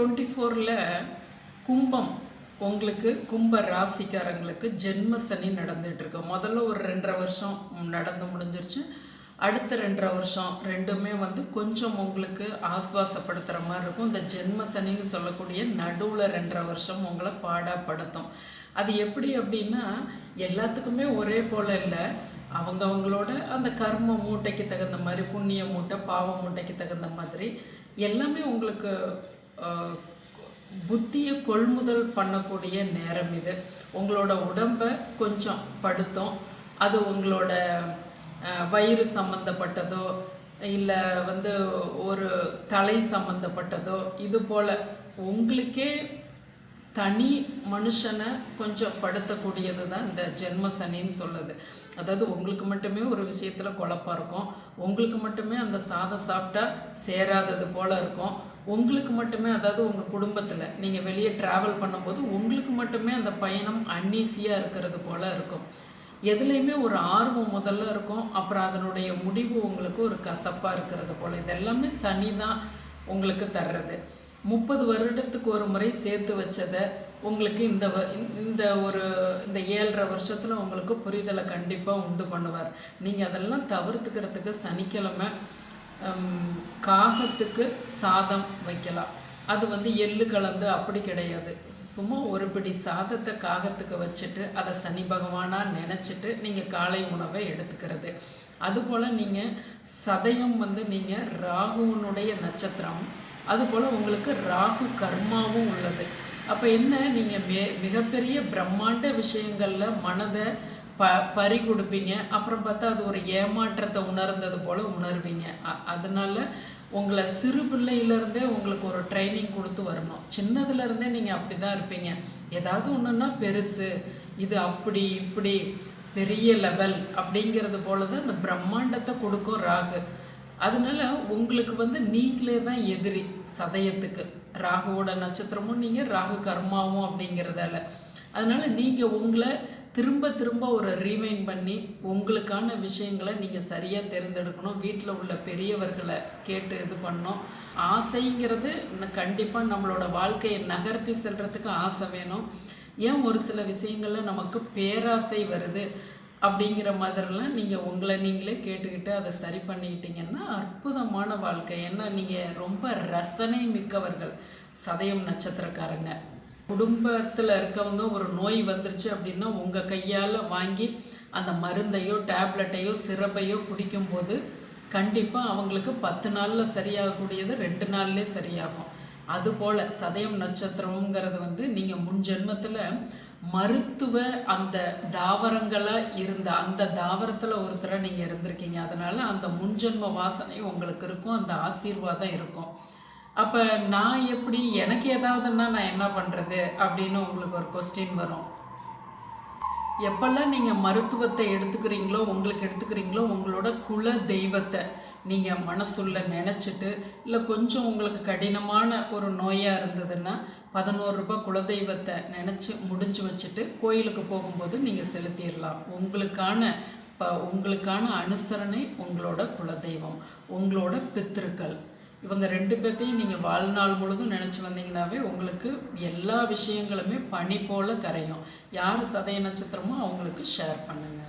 Twenty ஃபோரில் கும்பம் உங்களுக்கு கும்ப ராசிக்காரங்களுக்கு ஜென்ம சனி நடந்துட்டு இருக்கு முதல்ல ஒரு ரெண்டரை வருஷம் நடந்து முடிஞ்சிருச்சு. அடுத்த ரெண்டரை வருஷம் ரெண்டுமே வந்து கொஞ்சம் உங்களுக்கு ஆஸ்வாசப்படுத்துகிற மாதிரி இருக்கும். இந்த ஜென்ம சனின்னு சொல்லக்கூடிய நடுவில் ரெண்டரை வருஷம் உங்களை பாடாப்படுத்தும். அது எப்படி அப்படின்னா எல்லாத்துக்குமே ஒரே போல் இல்லை. அவங்கவங்களோட அந்த கர்ம மூட்டைக்கு தகுந்த மாதிரி புண்ணிய மூட்டை பாவ மூட்டைக்கு தகுந்த மாதிரி எல்லாமே உங்களுக்கு புத்தியை கொள்முதல் பண்ணக்கூடிய நேரம் இது. உங்களோட உடம்பை கொஞ்சம் படுத்தும். அது உங்களோட வயிறு சம்மந்தப்பட்டதோ இல்லை வந்து ஒரு தலை சம்மந்தப்பட்டதோ இது போல் உங்களுக்கே தனி மனுஷனை கொஞ்சம் படுத்தக்கூடியது தான் இந்த ஜென்ம சனின்னு சொல்லுது. அதாவது உங்களுக்கு மட்டுமே ஒரு விஷயத்தில் குழப்பம் இருக்கும். உங்களுக்கு மட்டுமே அந்த சாதம் சாப்பிட்டா சேராதது போல் இருக்கும். உங்களுக்கு மட்டுமே அதாவது உங்கள் குடும்பத்தில் நீங்கள் வெளியே ட்ராவல் பண்ணும்போது உங்களுக்கு மட்டுமே அந்த பயணம் அன்னீசியாக இருக்கிறது போல் இருக்கும். எதுலேயுமே ஒரு ஆர்வம் முதல்ல இருக்கும். அப்புறம் அதனுடைய முடிவு உங்களுக்கு ஒரு கசப்பாக இருக்கிறது போல். இதெல்லாமே சனி தான் உங்களுக்கு தர்றது. முப்பது வருடத்துக்கு ஒரு முறை சேர்த்து வச்சதை உங்களுக்கு இந்த வ- இந்த ஒரு இந்த ஏழரை வருஷத்தில் உங்களுக்கு புரிதலை கண்டிப்பாக உண்டு பண்ணுவார். நீங்கள் அதெல்லாம் தவிர்த்துக்கிறதுக்கு சனிக்கிழமை காகத்துக்கு சாதம் வைக்கலாம். அது வந்து எள்ளு கலந்து அப்படி கிடையாது. சும்மா ஒரு பிடி சாதத்தை காகத்துக்கு வச்சுட்டு அதை சனி பகவானாக நினச்சிட்டு நீங்கள் காலை உணவை எடுத்துக்கிறது. அதுபோல் நீங்கள் சதயம் வந்து நீங்கள் ராகுவனுடைய நட்சத்திரம் அதுபோல் உங்களுக்கு ராகு கர்மாவும் உள்ளது. அப்போ என்ன? நீங்கள் மே மிகப்பெரிய பிரம்மாண்ட விஷயங்களில் மனதை ப பறி கொடுப்பீங்க. அப்புறம் பார்த்தா அது ஒரு ஏமாற்றத்தை உணர்ந்தது போல் உணர்வீங்க. அ- அதனால உங்களை சிறு பிள்ளையிலேருந்தே உங்களுக்கு ஒரு ட்ரைனிங் கொடுத்து வரணும். சின்னதுலேருந்தே நீங்கள் அப்படி தான் இருப்பீங்க. ஏதாவது ஒன்றுன்னா பெருசு இது அப்படி இப்படி பெரிய லெவல் அப்படிங்கிறது போல தான் இந்த பிரம்மாண்டத்தை கொடுக்கும் ராகு. அதனால உங்களுக்கு வந்து நீங்களே தான் எதிரி சதயத்துக்கு. ராகுவோட நட்சத்திரமும் நீங்கள் ராகு கர்மாவும் அப்படிங்கிறதால. அதனால நீங்கள் உங்களை திரும்ப திரும்ப ஒரு ரீமைண்ட் பண்ணி உங்களுக்கான விஷயங்களை நீங்கள் சரியாக தேர்ந்தெடுக்கணும். வீட்டில் உள்ள பெரியவர்களை கேட்டு இது பண்ணணும். ஆசைங்கிறது கண்டிப்பாக நம்மளோட வாழ்க்கையை நகர்த்தி செல்றதுக்கு ஆசை வேணும். ஏன் ஒரு சில விஷயங்களில் நமக்கு பேராசை வருது? அப்படிங்கிற மாதிரிலாம் நீங்கள் உங்களை நீங்களே கேட்டுக்கிட்டு அதை சரி பண்ணிக்கிட்டீங்கன்னா அற்புதமான வாழ்க்கை. ஏன்னா நீங்கள் ரொம்ப ரசனை மிக்கவர்கள் சதயம் நட்சத்திரக்காரங்க. குடும்பத்தில் இருக்கவங்க ஒரு நோய் வந்துருச்சு அப்படின்னா உங்கள் கையால் வாங்கி அந்த மருந்தையோ டேப்லெட்டையோ சிரப்பையோ குடிக்கும்போது கண்டிப்பாக அவங்களுக்கு பத்து நாளில் சரியாகக்கூடியது ரெண்டு நாள்லேயே சரியாகும். அதுபோல் சதயம் நட்சத்திரங்கிறது வந்து நீங்கள் முன் ஜென்மத்தில் மருத்துவ அந்த தாவரங்களாக இருந்த அந்த தாவரத்தில் ஒருத்தரை நீங்கள் இருந்திருக்கீங்க. அதனால் அந்த முன்ஜென்ம வாசனை உங்களுக்கு இருக்கும். அந்த ஆசீர்வாதம் இருக்கும். அப்போ நான் எப்படி எனக்கு ஏதாவதுன்னா நான் என்ன பண்ணுறது அப்படின்னு உங்களுக்கு ஒரு கொஸ்டின் வரும். எப்பெல்லாம் நீங்கள் மருத்துவத்தை எடுத்துக்கிறீங்களோ உங்களுக்கு எடுத்துக்கிறீங்களோ உங்களோட குல தெய்வத்தை நீங்கள் மனசுள்ள நினச்சிட்டு இல்லை கொஞ்சம் உங்களுக்கு கடினமான ஒரு நோயாக இருந்ததுன்னா பதினோரு ரூபாய் குலதெய்வத்தை நினச்சி முடிஞ்சு வச்சுட்டு கோயிலுக்கு போகும்போது நீங்கள் செலுத்திடலாம். உங்களுக்கான ப உங்களுக்கான அனுசரணை உங்களோட குலதெய்வம் உங்களோட பித்திருக்கள். இவங்க ரெண்டு பேர்த்தையும் நீங்கள் வாழ்நாள் முழுதும் நினச்சி வந்தீங்கன்னாவே உங்களுக்கு எல்லா விஷயங்களுமே பனி போல் கரையும். யார் சதய நட்சத்திரமோ அவங்களுக்கு ஷேர் பண்ணுங்கள்